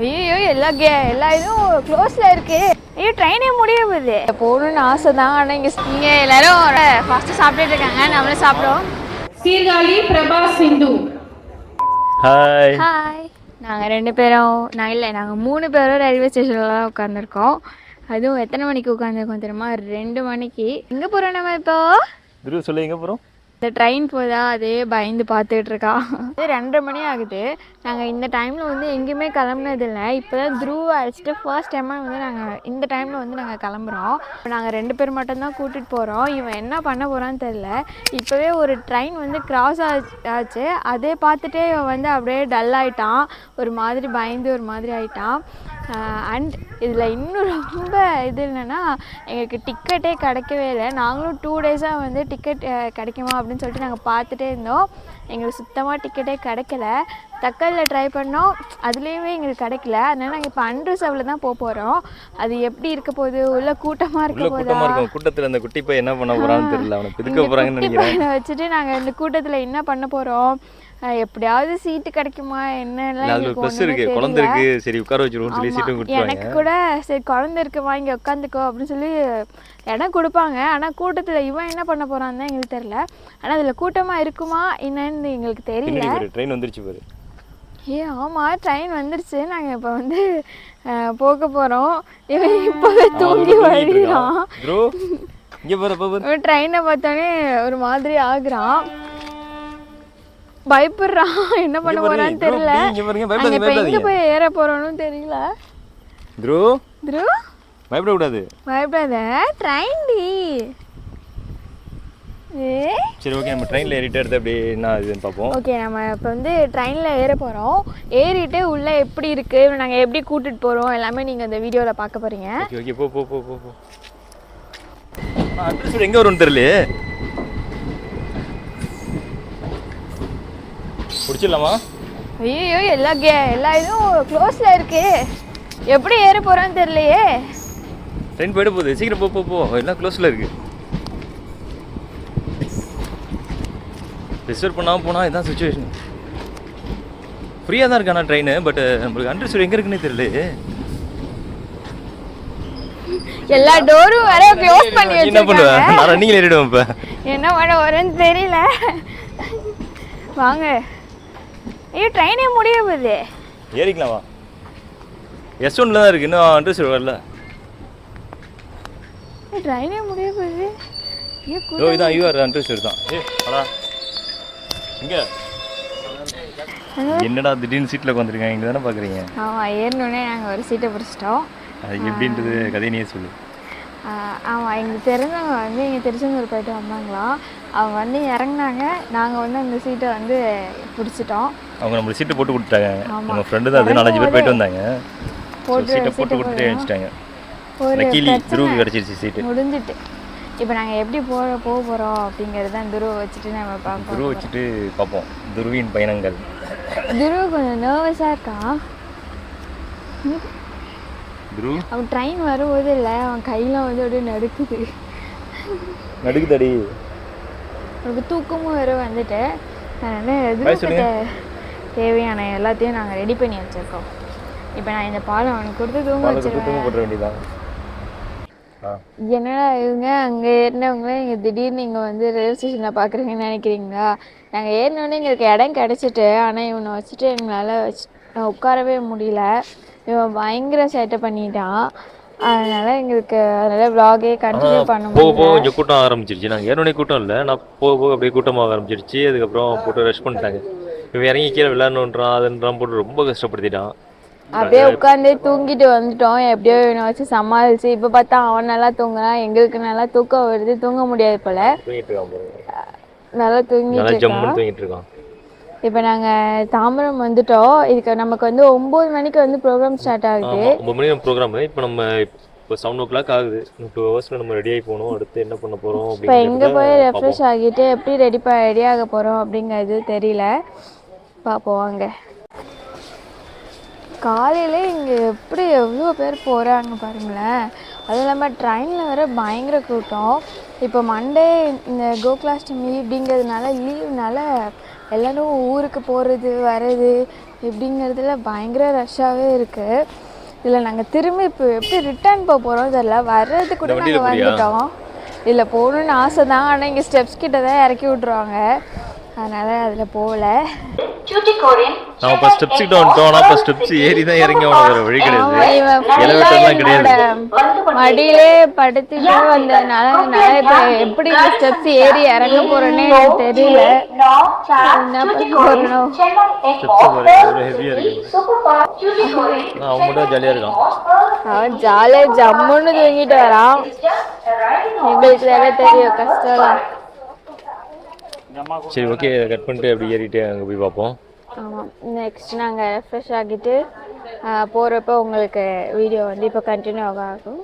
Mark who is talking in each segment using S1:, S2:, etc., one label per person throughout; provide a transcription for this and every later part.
S1: ஐயோ எல்லா கே எல்லா இதுவும் க்ளோஸ்ல இருக்கு. ஐயோ ட்ரெயினே முடிய போகுது போகணும்னு ஆசை தான் ஆனால் இங்கே இங்கே எல்லாரும் ஃபாஸ்ட்டாக சாப்பிட்டுட்டு இருக்காங்க நம்மளும் சாப்பிடுவோம்.
S2: சீர்காழி பிரபா சிந்து.
S3: ஹாய்
S1: ஹாய் நாங்கள் ரெண்டு பேரும் நான் இல்லை நாங்கள் மூணு பேரும் ரயில்வே ஸ்டேஷனில் தான் உட்காந்துருக்கோம் அதுவும் எத்தனை மணிக்கு உட்காந்துருக்கோம் தெரியுமா? ரெண்டு மணிக்கு. எங்கே போகிறோம் நம்ம இப்போ?
S3: துருவ சொல்லு எங்கே போகிறோம்
S1: இந்த ட்ரெயின் போதா? அதே பயந்து பார்த்துட்டு இருக்கா இது ரெண்டரை மணி ஆகுது. நாங்கள் இந்த டைமில் வந்து எங்கேயுமே கிளம்புனதில்லை. இப்போ தான் துருவ அழைச்சிட்டு ஃபர்ஸ்ட் டைமாக வந்து நாங்கள் இந்த டைமில் வந்து நாங்கள் கிளம்புறோம். நாங்கள் ரெண்டு பேர் மட்டும்தான் கூட்டிகிட்டு போகிறோம் இவன் என்ன பண்ண போகிறான்னு தெரில இப்போவே ஒரு ட்ரெயின் வந்து கிராஸ் ஆச்சு. அதே பார்த்துட்டே இவன் வந்து அப்படியே டல் ஆகிட்டான் ஒரு மாதிரி பயந்து ஒரு மாதிரி ஆகிட்டான் அண்ட் இதில் இன்னும் ரொம்ப இது என்னென்னா எங்களுக்கு டிக்கெட்டே கிடைக்கவே இல்லை. நாங்களும் டூ டேஸாக வந்து டிக்கெட் கிடைக்குமா அப்படின்னு சொல்லிட்டு நாங்கள் பார்த்துட்டே இருந்தோம். எங்களுக்கு சுத்தமாக டிக்கெட்டே கிடைக்கல. தக்கலில் ட்ரை பண்ணோம். அதுலேயுமே எங்களுக்கு கிடைக்கல. அதனால நாங்கள் இப்போ அன்ரிசர்வில் தான் போக போகிறோம் அது எப்படி இருக்க போகுது? உள்ள கூட்டமாக இருக்க
S3: உள்ள கூட்டமாக
S1: போதா
S3: இருக்கும் கூட்டத்தில் அந்த குட்டி பையன் என்ன பண்ண போகிறான்னு தெரியல. அவனை
S1: வச்சுட்டு நாங்கள் இந்த கூட்டத்தில் என்ன பண்ண போகிறோம் எப்படியாவது சீட்டு கிடைக்குமா? என்னெல்லாம்
S3: அதில்
S1: எங்களுக்கு
S3: ப்ளஸ்
S1: ஒன்றுமே
S3: இருக்கு.
S1: தெரியல.
S3: குழந்தை இருக்கு. சரி உட்கார வச்சிருவோம்னு சொல்லி
S1: ஆமா.
S3: சீட்டும் கொடுத்துருவாங்க.
S1: எனக்கு கூட சரி குழந்தை இருக்குமா இங்கே உட்காந்துக்கோ அப்படின்னு சொல்லி இடம் கொடுப்பாங்க. ஆனால் கூட்டத்தில் இவன் என்ன பண்ண போறான்னு தான் எங்களுக்கு தெரியல. ஆனால் அதில் கூட்டமாக இருக்குமா என்னன்னு எங்களுக்கு தெரியல.
S3: ட்ரெயின் வந்துருச்சு பாரு.
S1: ஏ ஆமாம் ட்ரெயின் வந்துருச்சு. நாங்கள் இப்போ வந்து போக போகிறோம் இவன் இப்போவே தூங்கி வழிகிறான் ட்ரெயினை பார்த்தோன்னே ஒரு மாதிரி ஆகுறான். பயப்படுறான் என்ன பண்ண போறான்னு தெரியல.
S3: பயப்படாதீங்க,
S1: இப்போ எங்கே. போய் ஏற போகிறோன்னு தெரியல.
S3: ப்ரோ
S1: த்ரு?
S3: பயப்படக்கூடாது.
S1: பயப்படாத. ட்ரெயின் டி ஏ?
S3: சரி ஓகே நம்ம ட்ரெயினில் ஏறிட்டு எடுத்து அப்படியே என்ன இதுன்னு பார்ப்போம்.
S1: ஓகே நம்ம இப்போ வந்து ட்ரெயினில் ஏற போகிறோம் ஏறிட்டு உள்ளே எப்படி இருக்குது நாங்கள் எப்படி கூட்டிகிட்டு போகிறோம் எல்லாமே நீங்கள் இந்த வீடியோவில் பார்க்க போகிறீங்க
S3: ஓகே ஓகே போ போ போ போ எங்கே வரும்னு தெரியலையே. பிடிச்சிடலாமா
S1: ஐயோ எல்லா கே எல்லா இதுவும் க்ளோஸில் இருக்கு. எப்படி ஏற போகிறோன்னு தெரியலையே.
S3: ட்ரெயின் போயிட போகுது. சீக்கிரம் போ போ எல்லாம் க்ளோஸில் இருக்கு. ரிசர்வ் பண்ணாமல் போனால் இதான் சுச்சுவேஷன் ஃப்ரீயாக தான் இருக்கு ஆனால் ட்ரெயின் பட் நம்மளுக்கு அண்டர்ஸ்டூட் எங்கே இருக்குன்னே தெரியல
S1: எல்லா டோரும் வேற க்ளோஸ் பண்ணி
S3: என்ன பண்ணுவேன் நான் ரன்னிங்கில் ஏறிடுவேன் இப்போ.
S1: என்ன பண்ண வரேன்னு தெரியல. வாங்க. ஐயோ ட்ரெயினே முடிய போகுது
S3: ஏறிக்கலாம்? வா எஸ் ஒன்ல தான் இருக்கு இன்னும் அண்டர்ஸ்டூட் வரல.
S1: ட்ரெயினே முடிய போகுது ஐயோ
S3: இதான் யூஆர் அண்டர்ஸ்டூட் தான் ஏ அடா இங்கே. என்னடா திடீர்னு சீட்டில் உட்காந்துருக்காங்க இங்கே தானே பார்க்குறீங்க
S1: ஆமாம் ஏறினோடனே நாங்கள் ஒரு சீட்டை பிடிச்சிட்டோம்.
S3: அது எப்படின்றது கதையை நீயே சொல்லு.
S1: ஆமாம் எங்களுக்கு தெரிஞ்சவங்க வந்து எங்கள் திருச்செந்தூர் போயிட்டு வந்தாங்களாம் அவங்க வந்து இறங்குனாங்க. நாங்கள் வந்து அந்த சீட்டை வந்து பிடிச்சிட்டோம்.
S3: அவங்க நம்மளுக்கு சீட்டு போட்டு கொடுத்துட்டாங்க.
S1: ஆமா.
S3: நம்ம ஃப்ரெண்டு தான் அது நாலஞ்சு பேர் போயிட்டு வந்தாங்க.
S1: போட்டு
S3: சீட்டை போட்டு கொடுத்துட்டே
S1: ஒரு
S3: லக்கிலி துருவுக்கு கிடச்சிருச்சு சீட்டு
S1: முடிஞ்சிட்டு. இப்போ நாங்கள் எப்படி போக போக போகிறோம் அப்படிங்கிறது தான் துருவை வச்சுட்டு நம்ம பார்ப்போம்.
S3: துருவ வச்சுட்டு பார்ப்போம். துருவின் பயணங்கள்.
S1: துருவ கொஞ்சம் நர்வஸாக இருக்கான் அவன் ட்ரெயின் வரும்போது இல்லை அவன் கையெல்லாம் வந்து அப்படியே நடுக்குது.
S3: நடுக்குதடி.
S1: அவனுக்கு தூக்கமும் வேறு வந்துட்டு.
S3: சொல்லுங்க.
S1: தேவையான எல்லாத்தையும் நாங்கள் ரெடி பண்ணி வச்சுருக்கோம். இப்போ நான் இந்த பாலை அவனுக்கு கொடுத்து தூங்க வச்சிருவேன். என்னடா இவங்க அங்கே ஏறினவங்களே இங்கே திடீர்னு இங்கே வந்து ரயில்வே ஸ்டேஷனில் பார்க்குறீங்கன்னு நினைக்கிறீங்களா? நாங்கள் ஏறினோடனே எங்களுக்கு இடம் கிடச்சிட்டு ஆனால் இவனை வச்சுட்டு எங்களால் வச்சு உட்காரவே முடியல. இவன் பயங்கர சேட்டை பண்ணிட்டான். அதனால எங்களுக்கு அதனால vlog-ஏ கண்டினியூ பண்ண
S3: போக போக கொஞ்சம் கூட்டம் ஆரம்பிச்சிருச்சு. நாங்கள் ஏறனே கூட்டம் இல்லை. நான் போக போக அப்படியே கூட்டமாக ஆரம்பிச்சிருச்சு. அதுக்கப்புறம் போட்டு ரஷ் பண்ணிட்டாங்க. இவன் இறங்கி கீழே விளையாடணுன்றான் அதுன்றான் போட்டு ரொம்ப கஷ்டப்படுத்திட்டான்.
S1: அப்படியே உட்காந்து தூங்கிட்டு வந்துட்டோம். எப்படியோ இவனை வச்சு சமாளிச்சு இப்போ பார்த்தா அவன் நல்லா தூங்குறான். எங்களுக்கு நல்லா தூக்கம் வருது. தூங்க முடியாது போல. நல்லா தூங்கிட்டு இருக்கான். இப்போ நாங்கள் தாம்பரம் வந்துட்டோம் இதுக்கு நமக்கு வந்து ஒம்பது மணிக்கு வந்து ப்ரோக்ராம் ஸ்டார்ட் ஆகுது.
S3: ஆமா ஒன்பது மணி ப்ரோக்ராம் இப்போ நம்ம இப்போ செவன் ஓ கிளாக் ஆகுது. இன்னும் டூ ஹவர்ஸில் நம்ம ரெடி ஆகி போகணும். அடுத்து என்ன பண்ண போகிறோம்
S1: இப்போ எங்கே போய் ரெஃப்ரெஷ் ஆகிட்டு எப்படி ரெடி ப ரெடி ஆக போகிறோம் அப்படிங்கிறது தெரியல. பார்ப்போம் வாங்க. காலையில் இங்கே எப்படி எவ்வளோ பேர் போகிறாங்க பாருங்களேன். அதுவும் இல்லாமல் ட்ரெயினில் வேற பயங்கர கூட்டம். இப்போ மண்டே இந்த கோகுலாஷ்டமி அப்படிங்கிறதுனால லீவுனால எல்லாரும் ஊருக்கு போகிறது வர்றது எப்படிங்கிறதுல பயங்கர ரஷ்ஷாகவே இருக்குது இதில் நாங்கள் திரும்பி இப்போ எப்படி ரிட்டர்ன் போக போகிறோம் தெரியல. வர்றது கூட நாங்கள்? வந்துட்டோம். இல்லை போகணுன்னு ஆசை தான் ஆனால் இங்கே ஸ்டெப்ஸ் கிட்ட தான் இறக்கி விட்ருவாங்க அதனால் அதில் போகல.
S3: நம்ம இப்போ ஸ்டெப்ஸ் வந்துட்டோம் ஆனால் இப்போ ஸ்டெப்ஸ் ஏறி தான் இறங்கி அவனை வேறு வழி கிடையாது. எலவேட்டர்லாம் கிடையாது.
S1: மடியிலே படுத்துட்டு வந்ததுனால என்னால இப்போ எப்படி இந்த ஸ்டெப்ஸ் ஏறி இறங்க போறேன்னு எனக்கு தெரியல. என்ன பண்ண
S3: இருக்கு அவன் மட்டும் ஜாலியாக இருக்கான்.
S1: அவன் ஜாலியா ஜம்முன்னு தூங்கிட்டு வரான். எங்களுக்கு வேற தெரியும் கஷ்டம்
S3: சரி ஓகே கட் பண்ணிட்டு அப்படி ஏறிட்டு அங்கே போய் பார்ப்போம்.
S1: ஆமாம் நெக்ஸ்ட் நாங்கள் ரெஃப்ரெஷ் ஆகிட்டு போகிறப்ப உங்களுக்கு வீடியோ வந்து இப்போ கண்டினியூ ஆகும்.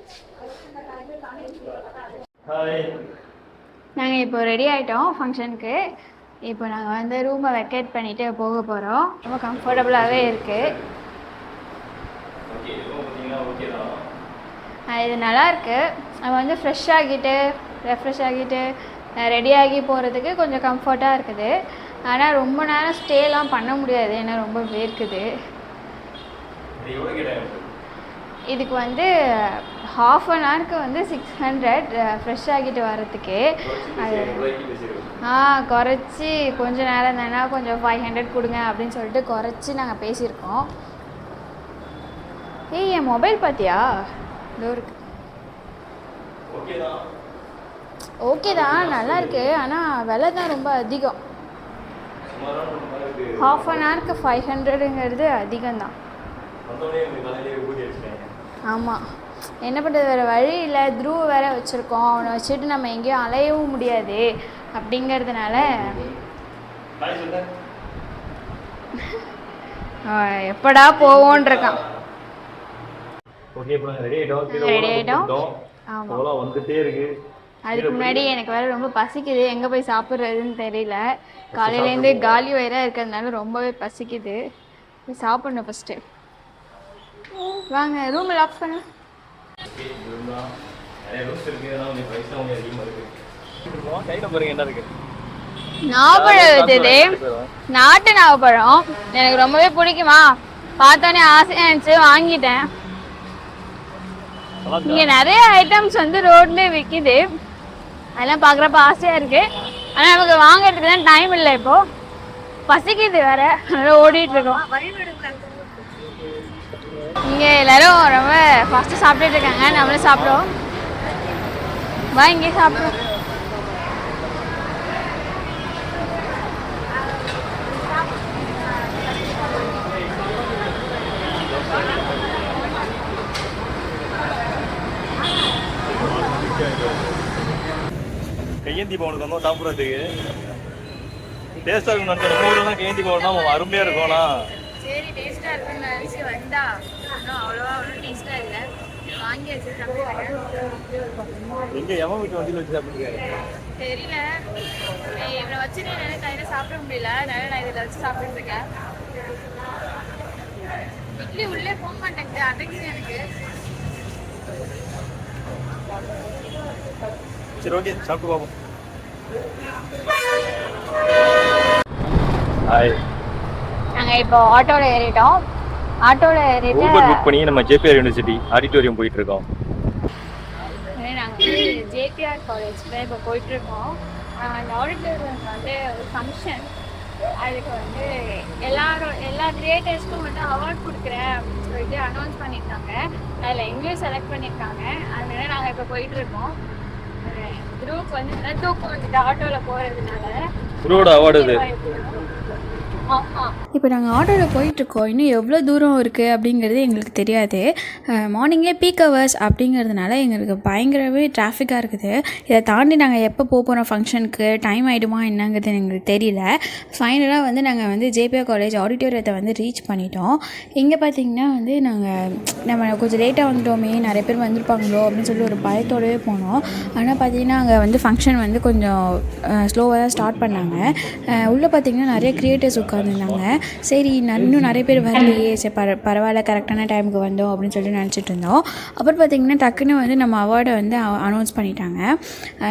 S1: நாங்கள் இப்போ ரெடி ஆகிட்டோம் ஃபங்க்ஷனுக்கு இப்போ நாங்கள் வந்து ரூமை வெக்கேட் பண்ணிவிட்டு போக போகிறோம் ரொம்ப கம்ஃபர்டபுளாகவே இருக்குது இது நல்லா இருக்கு. நம்ம வந்து ஃப்ரெஷ் ஆகிட்டு ரெஃப்ரெஷ் ஆகிட்டு ரெடி ஆகி போகிறதுக்கு கொஞ்சம் கம்ஃபர்ட்டாக இருக்குது. ஆனால் ரொம்ப நேரம் ஸ்டேலாம் பண்ண முடியாது. ஏன்னா ரொம்ப வேர்க்குது. இதுக்கு வந்து ஹாஃப் அன் ஹவருக்கு வந்து சிக்ஸ் ஹண்ட்ரட் ஃப்ரெஷ் ஆகிட்டு வர்றதுக்கு. அது ஆ குறைச்சி கொஞ்ச நேரம் தானே கொஞ்சம் ஃபைவ் ஹண்ட்ரட் கொடுங்க அப்படின்னு சொல்லிட்டு குறைச்சி நாங்கள் பேசியிருக்கோம். ஏய் என் மொபைல் பார்த்தியா இதோ இருக்கு. ஓகே தான் நல்லா இருக்கு. ஆனால் விலை தான் ரொம்ப அதிகம். ஹாஃப் அன் ஹவருக்கு ஃபைவ் ஹண்ட்ரடுங்கிறது அதிகம்தான். ஆமாம் என்ன பண்ணுறது வேறு வழி இல்லை. த்ரூ வேற வச்சுருக்கோம். அவனை வச்சுட்டு நம்ம எங்கேயும் அலையவும் முடியாது. அப்படிங்கிறதுனால. எப்படா போவோன்னு இருக்கான்
S3: ஓகே ரெடி ஆகிட்டோம் வந்துட்டே இருக்கு.
S1: அதுக்கு முன்னாடி எனக்கு வேற ரொம்ப பசிக்குது. எங்கே போய் சாப்பிட்றதுன்னு தெரியல. காலையிலேருந்து காலி வயிறாக இருக்கிறதுனால ரொம்பவே பசிக்குது. போய் சாப்பிடணும் ஃபஸ்ட்டு வாங்க ரூம் லாக் பண்ணு. நாவப்பழம் நாட்டு நாவப்பழம். எனக்கு ரொம்பவே பிடிக்குமா. பார்த்தோன்னே ஆசையாக இருந்துச்சு வாங்கிட்டேன். இங்கே நிறைய ஐட்டம்ஸ் வந்து ரோட்லேயே விற்கிது அதெல்லாம் பார்க்குறப்ப ஆசையாக இருக்குது ஆனால் நமக்கு வாங்கிறதுக்கு தான் டைம் இல்லை இப்போது பசிக்குது வேற. நல்லா ஓடிட்டு இருக்கோம். இங்கே எல்லாரும் ரொம்ப ஃபஸ்ட்டு சாப்பிட்டுட்டு இருக்காங்க. நம்மளும் சாப்பிடுவோம். வா இங்கே சாப்பிடுவோம்.
S3: பவனுக்கு வந்தோம் சாப்பிட்றதுக்கு. டேஸ்ட்டாக இருக்கும் நினச்சேன் நம்ம ஊர்லாம் கையேந்தி பவன்னா அருமையாக இருக்கும்னா
S1: சரி டேஸ்டா இருக்குன்னு நினைச்சு வந்தா. இன்னும் அவ்வளோவா ஒன்றும் டேஸ்டா இல்லை. வாங்கி வச்சு சாப்பிட்டு
S3: எங்கே எவன் வீட்டு வண்டியில் வச்சு சாப்பிட்டுருக்காரு
S1: தெரியல. இவனை வச்சு நான் என்னால் கையில் சாப்பிட முடியல. அதனால நான் இதில் வச்சு சாப்பிட்டு இருக்கேன். இட்லி உள்ளே போக மாட்டேங்குது அடைக்குது எனக்கு.
S3: சரி ஓகே சாப்பிட்டு பார்ப்போம். ஹாய்
S1: நாங்கள் இப்போ ஆட்டோவில் ஏறிட்டோம். ஆட்டோவில் ஏறிட்டு
S3: ஊபர் புக் பண்ணி நம்ம ஜேபிஆர் யூனிவர்சிட்டி ஆடிட்டோரியம் போயிட்டு இருக்கோம்
S1: நாங்கள் ஜேபிஆர் காலேஜில் இப்போ போயிட்டுருக்கோம். அந்த ஆடிட்டோரியம் வந்து ஒரு ஃபங்க்ஷன் அதுக்கு வந்து எல்லாரும் எல்லா கிரியேட்டர்ஸ்க்கும் வந்து அவார்ட் கொடுக்குறேன் அப்படின்னு சொல்லிட்டு அனௌன்ஸ் பண்ணியிருக்காங்க. அதில் எங்களையும் செலக்ட் பண்ணியிருக்காங்க. அதனால நாங்கள் இப்போ போயிட்டுருக்கோம். குரூப் வந்து தூக்கம் வந்துட்டு ஆட்டோவில் போகிறதுனால
S3: அவார்டு இது
S1: ஆமாம்
S4: இப்போ நாங்கள் ஆட்டோவில் போயிட்டுருக்கோம். இன்னும் எவ்வளோ தூரம் இருக்குது அப்படிங்கிறது எங்களுக்கு தெரியாது. மார்னிங்கே பீக் ஹவர்ஸ் அப்படிங்கிறதுனால எங்களுக்கு பயங்கரவே டிராஃபிக்காக இருக்குது. இதை தாண்டி நாங்கள் எப்போ போக போகிறோம் ஃபங்க்ஷனுக்கு டைம் ஆகிடுமா என்னங்கிறது எங்களுக்கு தெரியல. ஃபைனலாக வந்து நாங்கள் வந்து ஜேபிஆர் காலேஜ் ஆடிட்டோரியத்தை வந்து ரீச் பண்ணிட்டோம். இங்கே பார்த்தீங்கன்னா வந்து நாங்கள் நம்ம கொஞ்சம் லேட்டாக வந்துட்டோமே நிறைய பேர் வந்திருப்பாங்களோ அப்படின்னு சொல்லி ஒரு பயத்தோடவே போனோம். ஆனால் பார்த்தீங்கன்னா அங்கே வந்து ஃபங்க்ஷன் வந்து கொஞ்சம் ஸ்லோவாக தான் ஸ்டார்ட் பண்ணாங்க. உள்ளே பார்த்தீங்கன்னா நிறைய க்ரியேட்டர்ஸ்
S1: உட்காந்துருந்தாங்க சரி இன்னும் நிறைய பேர் வரலையே சரி பர பரவாயில்ல கரெக்டான டைமுக்கு வந்தோம் அப்படின்னு சொல்லி நினச்சிட்டு இருந்தோம். அப்புறம் பார்த்திங்கன்னா டக்குன்னு வந்து நம்ம அவார்டை வந்து அனௌன்ஸ் பண்ணிட்டாங்க.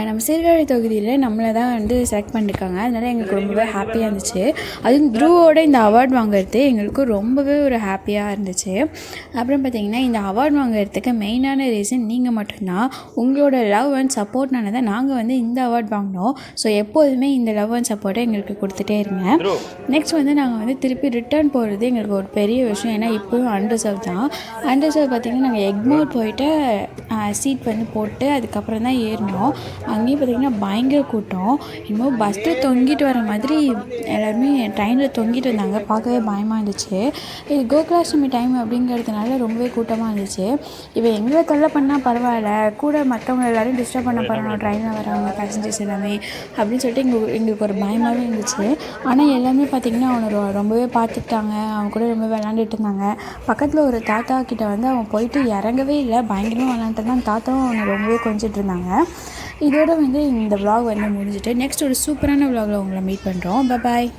S1: நம்ம சீர்காழி தொகுதியில் நம்மளை தான் வந்து செலக்ட் பண்ணியிருக்காங்க அதனால எங்களுக்கு ரொம்பவே ஹாப்பியாக இருந்துச்சு. அதுவும் த்ரூவோட இந்த அவார்ட் வாங்குறது எங்களுக்கு ரொம்பவே ஒரு ஹாப்பியாக இருந்துச்சு. அப்புறம் பார்த்திங்கன்னா இந்த அவார்ட் வாங்குறதுக்கு மெயினான ரீசன் நீங்கள் மட்டும்தான். உங்களோட லவ் அண்ட் சப்போர்ட்னால தான் நாங்கள் வந்து இந்த அவார்ட் வாங்கினோம். ஸோ எப்போதுமே இந்த லவ் அண்ட் சப்போர்ட்டை எங்களுக்கு கொடுத்துட்டே இருங்க. நெக்ஸ்ட் வந்து நாங்கள் வந்து திருப்பி ரிட்டர்ன் போகிறது எங்களுக்கு ஒரு பெரிய விஷயம். ஏன்னா இப்போவும் அண்டர்சர்வ் தான். அண்டர்சர்வ் பார்த்திங்கன்னா நாங்கள் எக்மோர் போயிட்டு சீட் வந்து போட்டு அதுக்கப்புறம் தான் ஏறினோம். அங்கேயும் பார்த்திங்கன்னா பயங்கர கூட்டம். இன்னமும் பஸ்ஸில் தொங்கிட்டு வர மாதிரி எல்லாருமே ட்ரெயினில் தொங்கிட்டு வந்தாங்க பார்க்கவே பயமாக இருந்துச்சு. இது கோகுலாஷ்டமி டைம் அப்படிங்கிறதுனால ரொம்பவே கூட்டமாக இருந்துச்சு. இப்போ எங்களை தொல்லை பண்ணால் பரவாயில்ல. கூட மற்றவங்க எல்லோரும் டிஸ்டர்ப் பண்ண போகிறோம் ட்ரெயினில் வரவங்க பேசஞ்சர்ஸ் எல்லாமே அப்படின்னு சொல்லிட்டு எங்களுக்கு எங்களுக்கு ஒரு பயமாகவே இருந்துச்சு. ஆனால் எல்லாமே பார்த்திங்கன்னா அவனை ரொம்ப ரொம்பவே பார்த்துக்கிட்டாங்க. அவங்க கூட ரொம்ப விளாண்டுட்டு இருந்தாங்க. பக்கத்தில் ஒரு தாத்தா கிட்ட வந்து அவன் போயிட்டு இறங்கவே இல்லை. பயங்கரமாக விளாண்டுட்டு இருந்தான் தாத்தாவும் அவனை ரொம்பவே கொஞ்சிட்டு இருந்தாங்க. இதோட வந்து இந்த vlog வந்து முடிஞ்சுட்டு நெக்ஸ்ட் ஒரு சூப்பரான விளாகில் உங்களை மீட் பண்ணுறோம் பாய்